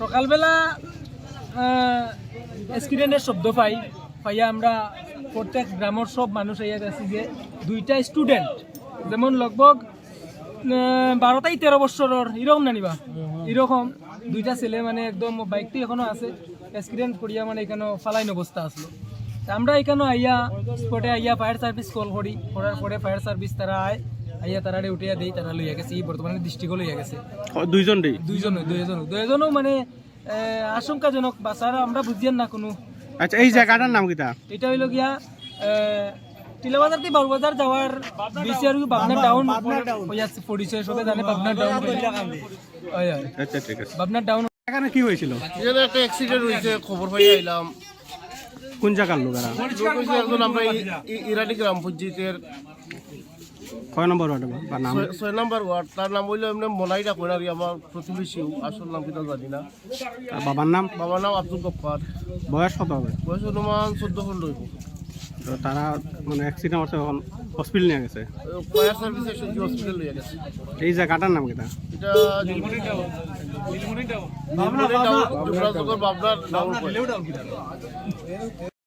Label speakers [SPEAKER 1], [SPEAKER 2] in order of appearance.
[SPEAKER 1] সকালবেলা স্টুডেন্টের শব্দ পাই, পাইয়া আমরা প্রত্যেক গ্রামের সব মানুষ আইয়া আছি যে দুইটা স্টুডেন্ট যেমন লগভগ বারোটাই তেরো বছরের, এরকম নানিবা এরকম, দুইটা ছেলে মানে একদম বাইকটি এখনও আছে অ্যাক্সিডেন্ট করিয়া মানে এখানে ফালাইন অবস্থা আসলো। আমরা এখানে আইয়া স্পটে আইয়া ফায়ার সার্ভিস কল করি, করার পরে ফায়ার সার্ভিস তারা আয়। আইয়া তারা উঠিয়া দেই তারা লইয়া গেছে এই বর্তমানে দৃষ্টিকো লইয়া গেছে।
[SPEAKER 2] দুইজন দেই?
[SPEAKER 1] দুইজন দুইজন দুইজনও মানে আশঙ্কাজনক বাচ্চারা আমরা বুঝিয়ান না কোনো।
[SPEAKER 2] আচ্ছা এই জায়গাটার নাম কিটা
[SPEAKER 1] এটা হইল গিয়া টিলাবাজার থেকে বাবুবাজার যাওয়ার বেশি আর কি পাবনা ডাউন হইয়াছে পরিচয় সবে জানে হয় হয়
[SPEAKER 2] আচ্ছা ঠিক আছে।
[SPEAKER 1] পাবনা ডাউন
[SPEAKER 2] এখানে কি হয়েছিল
[SPEAKER 3] এখানে একটা অ্যাক্সিডেন্ট হয়েছে খবর পাই আইলাম।
[SPEAKER 2] কোন জায়গার লোক এরা?
[SPEAKER 3] লোক একজন আমরা ইরানি গ্রাম পঞ্চায়েতের
[SPEAKER 2] কয় নম্বর ওয়ার্ডে বা নাম?
[SPEAKER 3] ছয়- নম্বর ওয়ার্ড তার নাম হইল এমনি মনাইরা কইনারি আমার প্রতিবেশীও আসল নাম কিনা জানি না।
[SPEAKER 2] তার বাবার নাম?
[SPEAKER 3] বাবার নাম আব্দুল গফার
[SPEAKER 2] বয়স কত হবে?
[SPEAKER 3] বয়স অনুমান চোদ্দ খন্ড হইব।
[SPEAKER 2] তো তারা মানে অ্যাক্সিডেন্ট হচ্ছে এখন হসপিটাল নিয়ে গেছে?
[SPEAKER 3] ফায়ার সার্ভিস এসে হসপিটাল লইয়া গেছে।
[SPEAKER 2] এই জায়গাটার নাম কিটা
[SPEAKER 3] এটা নীলমণি টাউন নীলমণি টাউন যুবরাজনগর বাবনার ডাউন